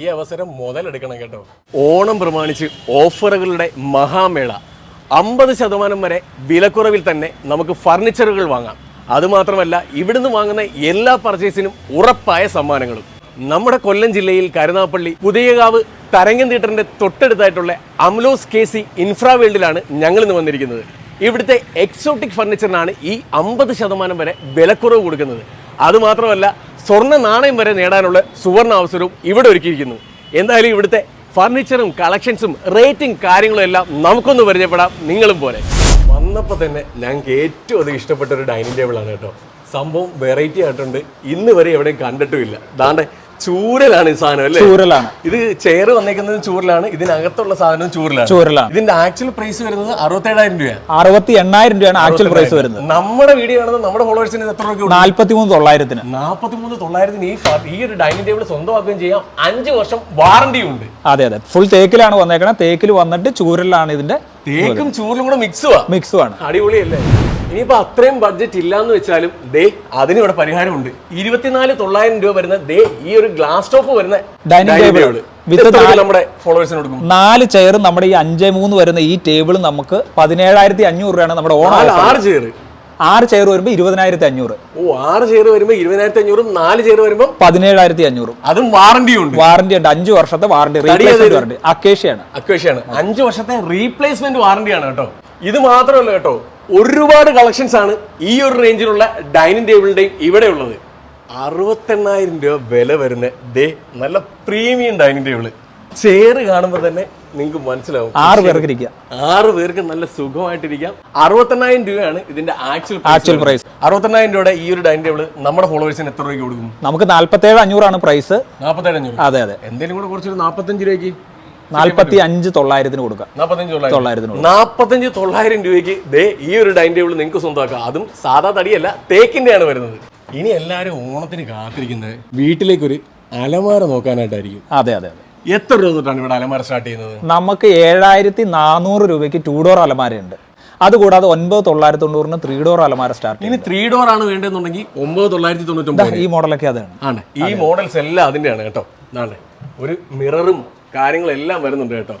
ഈ അവസരം മുതലെടുക്കണം കേട്ടോ. ഓണം പ്രമാണിച്ച് ഓഫറുകളുടെ മഹാമേള. അമ്പത് ശതമാനം വരെ വിലക്കുറവിൽ തന്നെ നമുക്ക് ഫർണിച്ചറുകൾ വാങ്ങാം. അതുമാത്രമല്ല ഇവിടുന്ന് വാങ്ങുന്ന എല്ലാ പർച്ചേസിനും ഉറപ്പായ സമ്മാനങ്ങളും. നമ്മുടെ കൊല്ലം ജില്ലയിൽ കരുനാപ്പള്ളി പുതിയകാവ് തരങ്ങൻ തിയേറ്ററിന്റെ തൊട്ടടുത്തായിട്ടുള്ള അംലോസ് കെ സി ഇൻഫ്രാവേൾഡിലാണ് ഞങ്ങൾ ഇന്ന് വന്നിരിക്കുന്നത്. ഇവിടുത്തെ എക്സോട്ടിക് ഫർണിച്ചറിനാണ് ഈ അമ്പത് ശതമാനം വരെ വിലക്കുറവ് കൊടുക്കുന്നത്. അതുമാത്രമല്ല സ്വർണ നാണയം വരെ നേടാനുള്ള സുവർണ അവസരവും ഇവിടെ ഒരുക്കിയിരിക്കുന്നു. എന്തായാലും ഇവിടുത്തെ ഫർണിച്ചറും കളക്ഷൻസും റേറ്റിംഗ് കാര്യങ്ങളും എല്ലാം നമുക്കൊന്ന് പരിചയപ്പെടാം. നിങ്ങളും പോലെ. വന്നപ്പോൾ തന്നെ ഞങ്ങൾക്ക് ഏറ്റവും അധികം ഇഷ്ടപ്പെട്ട ഒരു ഡൈനിങ് ടേബിളാണ് കേട്ടോ. സംഭവം വെറൈറ്റി ആയിട്ടുണ്ട്. ഇന്ന് വരെ എവിടെയും കണ്ടിട്ടുമില്ല. ദാണ്ടെ ചൂരലാണ് ഈ സാധനം അല്ലേ? ചൂരലാണ്. ഇത് ചെയർ വന്നേക്കുന്നത് ചൂരലാണ് ഇതിനകത്തുള്ള സാധനം ചൂരലാണ്. ചൂരലാണ്. ഇതിന്റെ ആക്ച്വൽ പ്രൈസ് വരുന്നത് അറുപത്തേഴായിരം രൂപയാണ്. അറുപത്തി എണ്ണായിരം രൂപയാണ് ആക്ച്വൽ പ്രൈസ് വരുന്നത്. നമ്മുടെ വീഡിയോ ആണെന്ന് നമ്മുടെ ഫോളോവേഴ്സിന് എത്ര രൂപ നാല്പത്തി മൂന്ന് തൊള്ളായിരത്തിന്. നാൽപ്പത്തി മൂന്ന് തൊള്ളായിരത്തിന് ഈ ഈ ഒരു ഡൈനിങ് ടേബിൾ സ്വന്തമാക്കുകയും ചെയ്യാം. അഞ്ച് വർഷം വാറണ്ടി ഉണ്ട്. അതെ അതെ. ഫുൾ തേക്കിലാണ് വന്നേക്കണത് തേക്കിൽ വന്നിട്ട് ചൂരലാണ് ഇതിന്റെ തേക്കും ചൂരലും കൂടെ മിക്സുവാ മിക്സും ആണ് അടിപൊളിയല്ലേ? ഇനിയിപ്പോ അത്രയും ബഡ്ജറ്റ് ഇല്ലാന്ന് വെച്ചാലും ദേ അതിന് ഇവിടെ പരിഹാരമുണ്ട്. ഇരുപത്തിനാല് തൊള്ളായിരം രൂപ വരുന്ന ദേ ഈ ഒരു ഗ്ലാസ് ടോപ്പ് വരുന്ന ഡൈനിങ് ടേബിൾ നമ്മുടെ ഫോളോവേഴ്സിന് കൊടുക്കും? നാല് ചെയറും നമ്മുടെ ഈ അഞ്ച് മൂന്ന് വരുന്ന ഈ ടേബിൾ നമുക്ക് പതിനേഴായിരത്തി അഞ്ഞൂറ് രൂപയാണ് നമ്മുടെ ഓൺ ആറ് ചെയർ ആറ് ചെയർ വരുമ്പോൾ ഇരുപതിനായിരത്തി അഞ്ഞൂറ് ഓ ആറ് ചെയർ വരുമ്പോ ഇരുപതിനായിരത്തി അഞ്ഞൂറും നാല് ചെയർ വരുമ്പോ പതിനേഴായിരത്തി അഞ്ഞൂറും അതും വാറന്റി ഉണ്ട്. വാറന്റി ഉണ്ട്. അഞ്ച് വർഷത്തെ വാറന്റി റീപ്ലേസ്മെന്റ് വാറന്റി അക്കേഷ്യാണ് അക്വേഷയാണ് അഞ്ച് വർഷത്തെ റീപ്ലേസ്മെന്റ് വാറന്റിയാണ് കേട്ടോ. ഇത് മാത്രമല്ല കേട്ടോ ഒരുപാട് കളക്ഷൻസ് ആണ് ഈ ഒരു റേഞ്ചിലുള്ള ഡൈനിങ് ടേബിളിന്റെയും ഇവിടെ ഉള്ളത് അറുപത്തെണ്ണായിരം രൂപ വില വരുന്ന ദേ നല്ല പ്രീമിയം ഡൈനിങ് ടേബിൾ ചെയർ കാണുമ്പോൾ തന്നെ നിങ്ങൾക്ക് മനസ്സിലാവും. ആറ് പേർക്ക് ഇരിക്കാം ആറ് പേർക്ക് നല്ല സുഖമായിട്ടിരിക്കാം. അറുപത്തെണ്ണായിരം രൂപയാണ് ഇതിന്റെ ആക്ച്വൽ ആക്ച്വൽ പ്രൈസ് അറുപത്തെണ്ണായിരം രൂപയുടെ ഈ ഒരു ഡൈനിങ് ടേബിൾ നമ്മുടെ ഫോളോവേഴ്സിന് എത്ര രൂപയ്ക്ക് കൊടുക്കും? നമുക്ക് നാല്പത്തേഴ് അഞ്ഞൂറാണ് പ്രൈസ് നാൽപ്പത്തേഴ് അഞ്ഞൂറ്. അതെ അതെ. എന്തെങ്കിലും കൂടെ കുറച്ചൊരു നാൽപ്പത്തഞ്ച് രൂപയ്ക്ക്. നാല്പത്തി അഞ്ച് തൊള്ളായിരത്തിന് കൊടുക്കുക നാൽപ്പത്തഞ്ച് തൊള്ളായിരം. തൊള്ളായിരത്തിന് നാൽപ്പത്തഞ്ച് തൊള്ളായിരം രൂപയ്ക്ക് ദേ ഈ ഒരു ഡൈനിങ് ടേബിൾ നിങ്ങൾക്ക് സ്വന്തമാക്കാം. അതും സാധാ തടിയല്ല തേക്കിന്റെയാണ് വരുന്നത്. ഇനി എല്ലാവരും ഓണത്തിന് കാത്തിരിക്കുന്നത് വീട്ടിലേക്ക് ഒരു അലമാര നോക്കാനായിട്ടായിരിക്കും. അതെ അതെ അതെ. എത്ര രൂപ തൊട്ടാണ് ഇവിടെ അലമാര സ്റ്റാർട്ട് ചെയ്യുന്നത്? നമുക്ക് ഏഴായിരത്തി നാനൂറ് രൂപയ്ക്ക് ടൂ ഡോർ അലമാരയുണ്ട് അതുകൂടാതെ ഒൻപത് തൊള്ളായിരത്തി തൊണ്ണൂറിന് ത്രീ ഡോർ അലമാര സ്റ്റാർട്ട് ഇനി ത്രീ ഡോർ ആണ് വേണ്ടതെന്നുണ്ടെങ്കിൽ ഒമ്പത് തൊള്ളായിരത്തി തൊണ്ണൂറ്റി ഈ മോഡലൊക്കെ അതാണ്. ആണ്. ഈ മോഡൽസ് എല്ലാം അതിന്റെയാണ് കേട്ടോ. ഒരു മിററും കാര്യങ്ങളെല്ലാം വരുന്നുണ്ട് കേട്ടോ.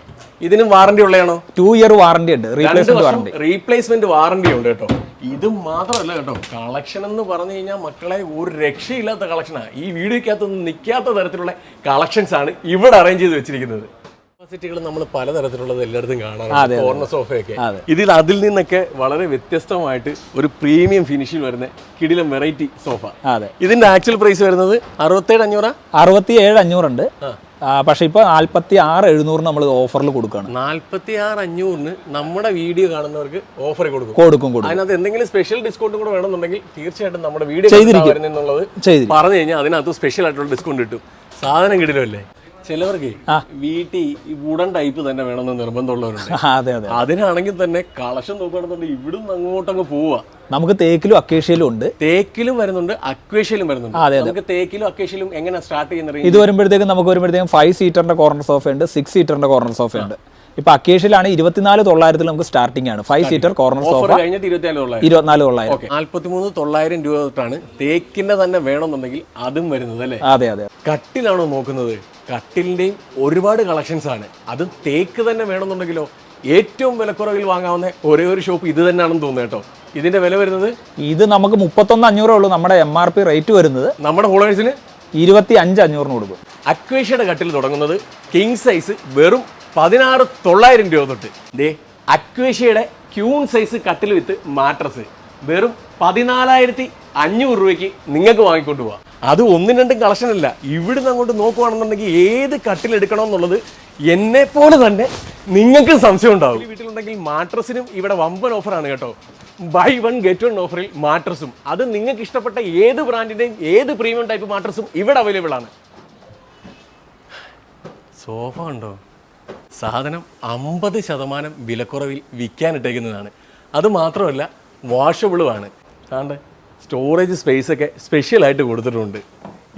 ഇതിനും വാറണ്ടി ഉള്ളതാണോ? ടു ഇയർ വാറണ്ടി ഉണ്ട്. റീപ്ലേസ്മെന്റ് വാറണ്ടി റീപ്ലേസ്മെന്റ് വാറണ്ടി ഉണ്ട് കേട്ടോ. ഇത് മാത്രമല്ല കേട്ടോ കളക്ഷൻ എന്ന് പറഞ്ഞു കഴിഞ്ഞാൽ മക്കളെ ഒരു രക്ഷയില്ലാത്ത കളക്ഷനാണ് ഈ വീഡിയോക്കകത്തൊന്നും നിൽക്കാത്ത തരത്തിലുള്ള കളക്ഷൻസ് ആണ് ഇവിടെ അറേഞ്ച് ചെയ്ത് വെച്ചിരിക്കുന്നത്. കപ്പാസിറ്റികൾ നമ്മൾ പലതരത്തിലുള്ളത് എല്ലായിടത്തും കാണാറുണ്ട്. കോർണർ സോഫയൊക്കെ. ഇതിൽ അതിൽ നിന്നൊക്കെ വളരെ വ്യത്യസ്തമായിട്ട് ഒരു പ്രീമിയം ഫിനിഷിൽ വരുന്ന കിടിലം വെറൈറ്റി സോഫ അതെ. ഇതിന്റെ ആക്ച്വൽ പ്രൈസ് വരുന്നത് അറുപത്തേഴ് അഞ്ഞൂറാ? അറുപത്തി ഏഴ് അഞ്ഞൂറുണ്ട് പക്ഷെ ഇപ്പോൾ നാൽപ്പത്തി ആറ് എഴുന്നൂറിന് നമ്മൾ ഓഫറിൽ കൊടുക്കുകയാണ് നാൽപ്പത്തി ആറ് അഞ്ഞൂറിന് നമ്മുടെ വീഡിയോ കാണുന്നവർക്ക് ഓഫർ കൊടുക്കും. കൊടുക്കും കൊടുക്കും. അതിനകത്ത് എന്തെങ്കിലും സ്പെഷ്യൽ ഡിസ്കൗണ്ട് കൂടെ വേണമെന്നുണ്ടെങ്കിൽ തീർച്ചയായിട്ടും നമ്മുടെ വീഡിയോ ചെയ്തിരിക്കും. പറഞ്ഞു കഴിഞ്ഞാൽ അതിനകത്ത് സ്പെഷ്യൽ ആയിട്ടുള്ള ഡിസ്കൗണ്ട് കിട്ടും. സാധനം കിടിലല്ലേ ചിലവർക്ക് വീട്ടിൽ വുഡൻ ടൈപ്പ് തന്നെ വേണമെന്ന് നിർബന്ധമുള്ളവരുണ്ട്. അതെ അതെ. അതിനാണെങ്കിൽ തന്നെ കളക്ഷൻ നോക്കുകയാണെന്നുണ്ടെങ്കിൽ ഇവിടുന്ന് അങ്ങോട്ടങ്ങ് പോവുക. നമുക്ക് തേക്കിലും അക്കേഷ്യയിലും ഉണ്ട്. തേക്കിലും വരുന്നുണ്ട് അക്വേഷ്യയിലും വരുന്നുണ്ട്. അതെ, നമുക്ക് തേക്കിലും അക്വേഷ്യയിലും എങ്ങനെ സ്റ്റാർട്ട് ചെയ്യുന്ന? ഇത് വരുമ്പോഴത്തേക്കും നമുക്ക് വരുമ്പോഴത്തേക്കും ഫൈവ് സീറ്ററിന്റെ കോർണർ സോഫ ഉണ്ട് സിക്സ് സീറ്ററിന്റെ കോർണർ സോഫ ഉണ്ട്. ഇപ്പൊ അക്കേഷ്യയിലാണ് ഇരുപത്തിനാല് തൊള്ളായിരത്തിൽ നമുക്ക് സ്റ്റാർട്ടിംഗ് ആണ്. ഫൈവ് സീറ്റർ കോർണർ സോഫ കഴിഞ്ഞിട്ട് ഇരുപത്തിനാല് തൊള്ളായിരം. നാല്പത്തിമൂന്ന് തൊള്ളായിരം രൂപ തൊട്ടാണ് തേക്കിന്റെ തന്നെ വേണമെന്നുണ്ടെങ്കിൽ അതും വരുന്നത് അല്ലേ? അതെ അതെ. കട്ടിലാണോ നോക്കുന്നത്? കട്ടിലിന്റെയും ഒരുപാട് കളക്ഷൻസ് ആണ്. അത് തേക്ക് തന്നെ വേണമെന്നുണ്ടെങ്കിലോ ഏറ്റവും വിലക്കുറവിൽ വാങ്ങാവുന്ന ഒരേ ഒരു ഷോപ്പ് ഇത് തന്നെയാണെന്ന് തോന്നുന്നു കേട്ടോ. ഇതിന്റെ വില വരുന്നത്? ഇത് നമുക്ക് മുപ്പത്തൊന്ന് അഞ്ഞൂറേ ഉള്ളൂ നമ്മുടെ എം ആർ പി റേറ്റ് വരുന്നത്. നമ്മുടെ ഫോളോവേഴ്സിന് ഇരുപത്തി അഞ്ച് അഞ്ഞൂറിന് കൊടുക്കും. അക്വേഷ്യയുടെ കട്ടിൽ തുടങ്ങുന്നത് കിങ് സൈസ് വെറും പതിനാറ് തൊള്ളായിരം രൂപ തൊട്ട്. ദേ അക്വേഷ്യയുടെ ക്യൂൺ സൈസ് കട്ടിൽ വിത്ത് മാട്രസ് വെറും പതിനാലായിരത്തി അഞ്ഞൂറ് രൂപയ്ക്ക് നിങ്ങൾക്ക് വാങ്ങിക്കൊണ്ട് പോവാം. അത് ഒന്നും രണ്ടും കളക്ഷൻ അല്ല. ഇവിടുന്ന് അങ്ങോട്ട് നോക്കുവാണെന്നുണ്ടെങ്കിൽ ഏത് കട്ടിൽ എടുക്കണം എന്നുള്ളത് എന്നെ പോലെ തന്നെ നിങ്ങൾക്ക് സംശയം ഉണ്ടാവും. വീട്ടിലുണ്ടെങ്കിൽ മാട്രസിനും ഇവിടെ വമ്പൻ ഓഫറാണ് കേട്ടോ. ബൈ വൺ ഗെറ്റ് വൺ ഓഫറിൽ മാട്രസും അത് നിങ്ങൾക്ക് ഇഷ്ടപ്പെട്ട ഏത് ബ്രാൻഡിന്റെയും ഏത് പ്രീമിയം ടൈപ്പ് മാട്രസും ഇവിടെ അവൈലബിൾ ആണ്. സോഫ ഉണ്ടോ സാധനം അമ്പത് ശതമാനം വിലക്കുറവിൽ വിൽക്കാനിട്ടേക്കുന്നതാണ് അത് മാത്രമല്ല വാഷബിളുമാണ് കാണ്ട് സ്റ്റോറേജ് സ്പേസ് ഒക്കെ സ്പെഷ്യലായിട്ട് കൊടുത്തിട്ടുണ്ട്.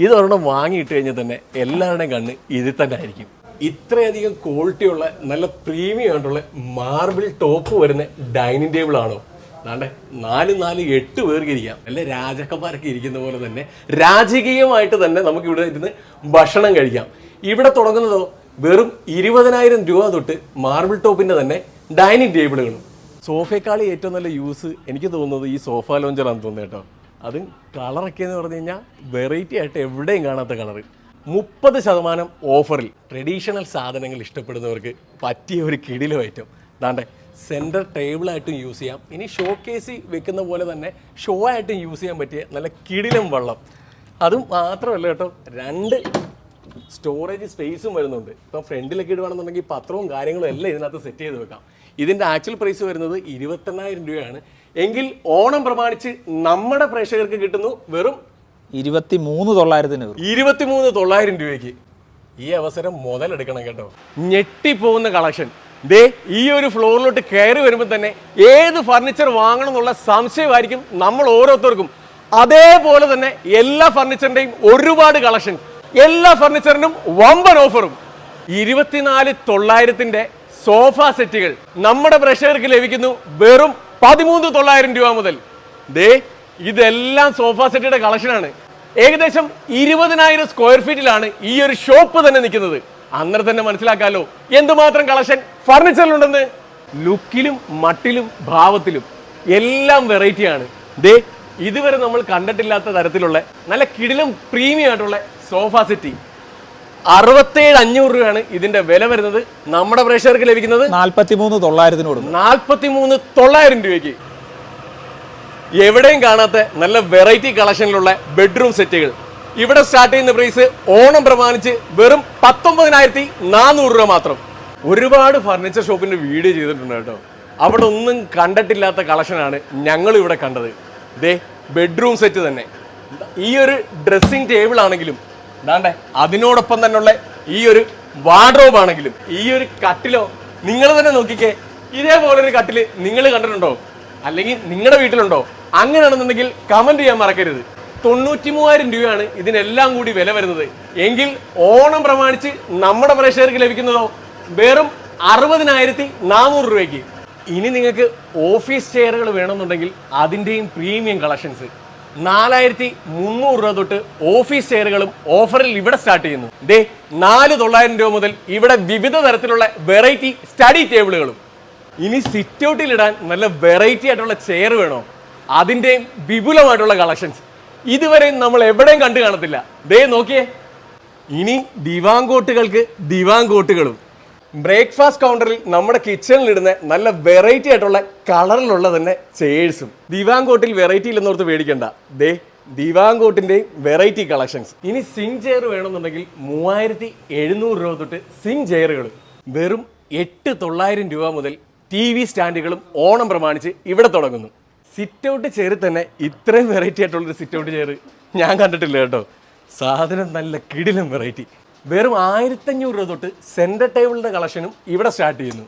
ഇതൊരെണ്ണം വാങ്ങിയിട്ട് കഴിഞ്ഞാൽ തന്നെ എല്ലാവരുടെയും കണ്ണ് ഇതിൽ തന്നെ ആയിരിക്കും. ഇത്രയധികം ക്വാളിറ്റി ഉള്ള നല്ല പ്രീമിയം ആയിട്ടുള്ള മാർബിൾ ടോപ്പ് വരുന്ന ഡൈനിങ് ടേബിൾ ആണോ? അതാണ്ട് നാല് നാല് എട്ട് പേർക്ക് ഇരിക്കാം. അല്ലെ രാജാക്കന്മാരൊക്കെ ഇരിക്കുന്ന പോലെ തന്നെ രാജകീയമായിട്ട് തന്നെ നമുക്ക് ഇവിടെ ഇരുന്ന് ഭക്ഷണം കഴിക്കാം. ഇവിടെ തുടങ്ങുന്നതോ വെറും ഇരുപതിനായിരം രൂപ തൊട്ട് മാർബിൾ ടോപ്പിന്റെ തന്നെ ഡൈനിങ് ടേബിളുകളും സോഫയെക്കാളി ഏറ്റവും നല്ല യൂസ് എനിക്ക് തോന്നുന്നത് ഈ സോഫ ലോഞ്ചറാണെന്ന് തോന്നുന്നു കേട്ടോ. അതും കളറൊക്കെ എന്ന് പറഞ്ഞു കഴിഞ്ഞാൽ വെറൈറ്റി ആയിട്ട് എവിടെയും കാണാത്ത കളർ മുപ്പത് ശതമാനം ഓഫറിൽ ട്രഡീഷണൽ സാധനങ്ങൾ ഇഷ്ടപ്പെടുന്നവർക്ക് പറ്റിയ ഒരു കിടിലം ഐറ്റം ദാണ്ടെ സെന്റർ ടേബിളായിട്ടും യൂസ് ചെയ്യാം. ഇനി ഷോ കേസിൽ വെക്കുന്ന പോലെ തന്നെ ഷോ ആയിട്ടും യൂസ് ചെയ്യാൻ പറ്റിയ നല്ല കിടിലം വെള്ളം. അതും മാത്രമല്ല കേട്ടോ രണ്ട് സ്റ്റോറേജ് സ്പേസും വരുന്നുണ്ട്. ഇപ്പം ഫ്രണ്ടിലൊക്കെ ഇടുവാണെന്നുണ്ടെങ്കിൽ പത്രവും കാര്യങ്ങളും എല്ലാം ഇതിനകത്ത് സെറ്റ് ചെയ്ത് വെക്കാം. ഇതിന്റെ ആക്ച്വൽ പ്രൈസ് വരുന്നത് ഇരുപത്തെണ്ണായിരം രൂപയാണ്. എങ്കിൽ ഓണം പ്രമാണിച്ച് നമ്മുടെ പ്രേക്ഷകർക്ക് കിട്ടുന്നു വെറും ഇരുപത്തി മൂന്ന് തൊള്ളായിരത്തിന് ഇരുപത്തി ഇരുപത്തിമൂന്ന് തൊള്ളായിരം രൂപയ്ക്ക്. ഈ അവസരം മുതലെടുക്കണം കേട്ടോ. ഞെട്ടിപ്പോകുന്ന കളക്ഷൻ. ദേ ഈ ഒരു ഫ്ലോറിലോട്ട് കയറി വരുമ്പോൾ തന്നെ ഏത് ഫർണിച്ചർ വാങ്ങണം എന്നുള്ള സംശയമായിരിക്കും നമ്മൾ ഓരോരുത്തർക്കും. അതേപോലെ തന്നെ എല്ലാ ഫർണിച്ചറിന്റെയും ഒരുപാട് കളക്ഷൻ. എല്ലാ ഫർണിച്ചറിനും വമ്പൻ ഓഫറും. ഇരുപത്തിനാല് തൊള്ളായിരത്തിന്റെ സോഫ സെറ്റുകൾ നമ്മുടെ പ്രേക്ഷകർക്ക് ലഭിക്കുന്നു വെറും പതിമൂന്ന് തൊള്ളായിരം രൂപ മുതൽ. ദേ ഇതെല്ലാം സോഫ സെറ്റിയുടെ കളക്ഷനാണ് ഏകദേശം ഇരുപതിനായിരം സ്ക്വയർ ഫീറ്റിലാണ് ഈ ഒരു ഷോപ്പ് തന്നെ നിൽക്കുന്നത്. അന്നേരം തന്നെ മനസ്സിലാക്കാലോ. എന്തുമാത്രം കളക്ഷൻ ഫർണിച്ചറിലുണ്ടെന്ന് ലുക്കിലും മട്ടിലും ഭാവത്തിലും എല്ലാം വെറൈറ്റിയാണ് ദേ ഇതുവരെ നമ്മൾ കണ്ടിട്ടില്ലാത്ത തരത്തിലുള്ള നല്ല കിടിലും പ്രീമിയം ആയിട്ടുള്ള സോഫ സെറ്റി അറുപത്തേഴ് അഞ്ഞൂറ് രൂപയാണ് ഇതിന്റെ വില വരുന്നത് നമ്മുടെ പ്രേക്ഷകർക്ക് ലഭിക്കുന്നത് നാൽപ്പത്തിമൂന്ന് തൊള്ളായിരത്തിന് കൊടുക്കും നാൽപ്പത്തിമൂന്ന് തൊള്ളായിരം രൂപയ്ക്ക്. എവിടെയും കാണാത്ത നല്ല വെറൈറ്റി കളക്ഷനിലുള്ള ബെഡ്റൂം സെറ്റുകൾ ഇവിടെ സ്റ്റാർട്ട് ചെയ്യുന്ന പ്രൈസ് ഓണം പ്രമാണിച്ച് വെറും പത്തൊമ്പതിനായിരത്തി നാനൂറ് രൂപ മാത്രം. ഒരുപാട് ഫർണിച്ചർ ഷോപ്പിന്റെ വീഡിയോ ചെയ്തിട്ടുണ്ട് കേട്ടോ. അവിടെ ഒന്നും കണ്ടിട്ടില്ലാത്ത കളക്ഷനാണ് ഞങ്ങൾ ഇവിടെ കണ്ടത്. ദേ ബെഡ്റൂം സെറ്റ് തന്നെ. ഈ ഒരു ഡ്രസ്സിംഗ് ടേബിൾ ആണെങ്കിലും ദാണ്ടെ അതിനോടൊപ്പം തന്നെയുള്ള ഈ ഒരു വാർഡ്രോബ് ആണെങ്കിലും ഈ ഒരു കട്ടിലോ നിങ്ങൾ തന്നെ നോക്കിക്കേ ഇതേപോലൊരു കട്ടിൽ നിങ്ങൾ കണ്ടിട്ടുണ്ടോ? അല്ലെങ്കിൽ നിങ്ങളുടെ വീട്ടിലുണ്ടോ? അങ്ങനെയാണെന്നുണ്ടെങ്കിൽ കമന്റ് ചെയ്യാൻ മറക്കരുത്. തൊണ്ണൂറ്റി മൂവായിരം രൂപയാണ് ഇതിനെല്ലാം കൂടി വില വരുന്നത്. എങ്കിൽ ഓണം പ്രമാണിച്ച് നമ്മുടെ പ്രേക്ഷകർക്ക് ലഭിക്കുന്നതോ വെറും അറുപതിനായിരത്തി നാനൂറ് രൂപയ്ക്ക്. ഇനി നിങ്ങൾക്ക് ഓഫീസ് ചെയറുകൾ വേണമെന്നുണ്ടെങ്കിൽ അതിന്റെയും പ്രീമിയം കളക്ഷൻസ് നാലായിരത്തി മുന്നൂറ് രൂപ തൊട്ട് ഓഫീസ് ചെയറുകളും ഓഫറിൽ ഇവിടെ സ്റ്റാർട്ട് ചെയ്യുന്നു. ദേ നാല് തൊള്ളായിരം രൂപ മുതൽ ഇവിടെ വിവിധ തരത്തിലുള്ള വെറൈറ്റി സ്റ്റഡി ടേബിളുകളും. ഇനി സിറ്റ് ഔട്ടിൽ ഇടാൻ നല്ല വെറൈറ്റി ആയിട്ടുള്ള ചെയർ വേണോ? അതിന്റെയും വിപുലമായിട്ടുള്ള കളക്ഷൻസ്. ഇതുവരെ നമ്മൾ എവിടെയും കണ്ടു കാണത്തില്ല. ദേ നോക്കിയേ. ഇനി ദിവാങ്കോട്ടുകൾക്ക് ദിവാങ്കോട്ടുകളും ബ്രേക്ക്ഫാസ്റ്റ് കൗണ്ടറിൽ നമ്മുടെ കിച്ചണിൽ ഇടുന്ന നല്ല വെറൈറ്റി ആയിട്ടുള്ള കളറിലുള്ള തന്നെ ചേഴ്സും ദിവാങ്കോട്ടിൽ വെറൈറ്റി ഇല്ലെന്നോർത്ത് പേടിക്കണ്ട. ദേ ദിവാങ്കോട്ടിന്റെയും വെറൈറ്റി കളക്ഷൻസ് ഇനി സിങ് ചെയർ വേണമെന്നുണ്ടെങ്കിൽ മൂവായിരത്തി എഴുന്നൂറ് രൂപ തൊട്ട് സിങ് ചെയറുകൾ വെറും എട്ട് തൊള്ളായിരം രൂപ മുതൽ ടി വി സ്റ്റാൻഡുകളും ഓണം പ്രമാണിച്ച് ഇവിടെ തുടങ്ങുന്നു. സിറ്റ് ഔട്ട് ചെയറിൽ തന്നെ ഇത്രയും വെറൈറ്റി ആയിട്ടുള്ളൊരു സിറ്റ് ഔട്ട് ചെയർ ഞാൻ കണ്ടിട്ടില്ല കേട്ടോ. സാധനം നല്ല കിടിലം വെറൈറ്റി വെറും ആയിരത്തഞ്ഞൂറ് രൂപ തൊട്ട് സെന്റർ ടേബിളിന്റെ കളക്ഷനും ഇവിടെ സ്റ്റാർട്ട് ചെയ്യുന്നു.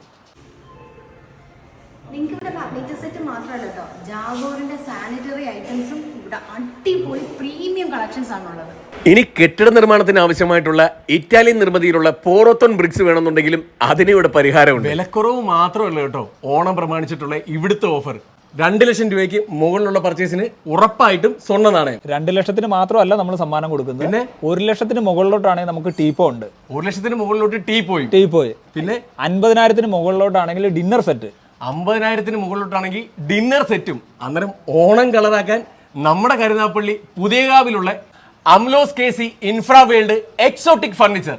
നിങ്ങൾക്ക് ഇവിടെ ഫർണിച്ചർ സെറ്റ് മാത്രമല്ല കേട്ടോ ജാഗോറിന്റെ സാനിറ്ററി ഐറ്റംസും ഇവിടെ അടിപൊളി പ്രീമിയം കളക്ഷൻസ് ആണുള്ളത്. ഇനി കെട്ടിട നിർമ്മാണത്തിന് ആവശ്യമായിട്ടുള്ള ഇറ്റാലിയൻ നിർമ്മിതിയിലുള്ള പോറോത്തോൺ ബ്രിക്സ് വേണമെന്നുണ്ടെങ്കിലും അതിന് ഇവിടെ പരിഹാരമുണ്ട്. വിലക്കുറവ് മാത്രമല്ല കേട്ടോ ഓണം പ്രമാണിച്ചിട്ടുള്ള ഇവിടുത്തെ ഓഫർ രണ്ട് ലക്ഷം രൂപയ്ക്ക് മുകളിലുള്ള പർച്ചേസിന് ഉറപ്പായിട്ടും സ്വർണ നാണയം. രണ്ട് ലക്ഷത്തിന് മാത്രമല്ല നമ്മൾ സമ്മാനം കൊടുക്കുന്നത്. പിന്നെ? ഒരു ലക്ഷത്തിന് മുകളിലോട്ടാണെങ്കിൽ നമുക്ക് ടീപ്പോ ഉണ്ട്. ഒരു ലക്ഷത്തിന് മുകളിലോട്ട് ടീ പോയി. ടീപ്പോയ് പിന്നെ? അൻപതിനായിരത്തിന് മുകളിലോട്ടാണെങ്കിൽ ഡിന്നർ സെറ്റ് അമ്പതിനായിരത്തിന് മുകളിലോട്ടാണെങ്കിൽ ഡിന്നർ സെറ്റും അന്നേരം ഓണം കളറാക്കാൻ നമ്മുടെ Karunappally പുതിയകാവിലുള്ള Amlos K C infra world exotic furniture.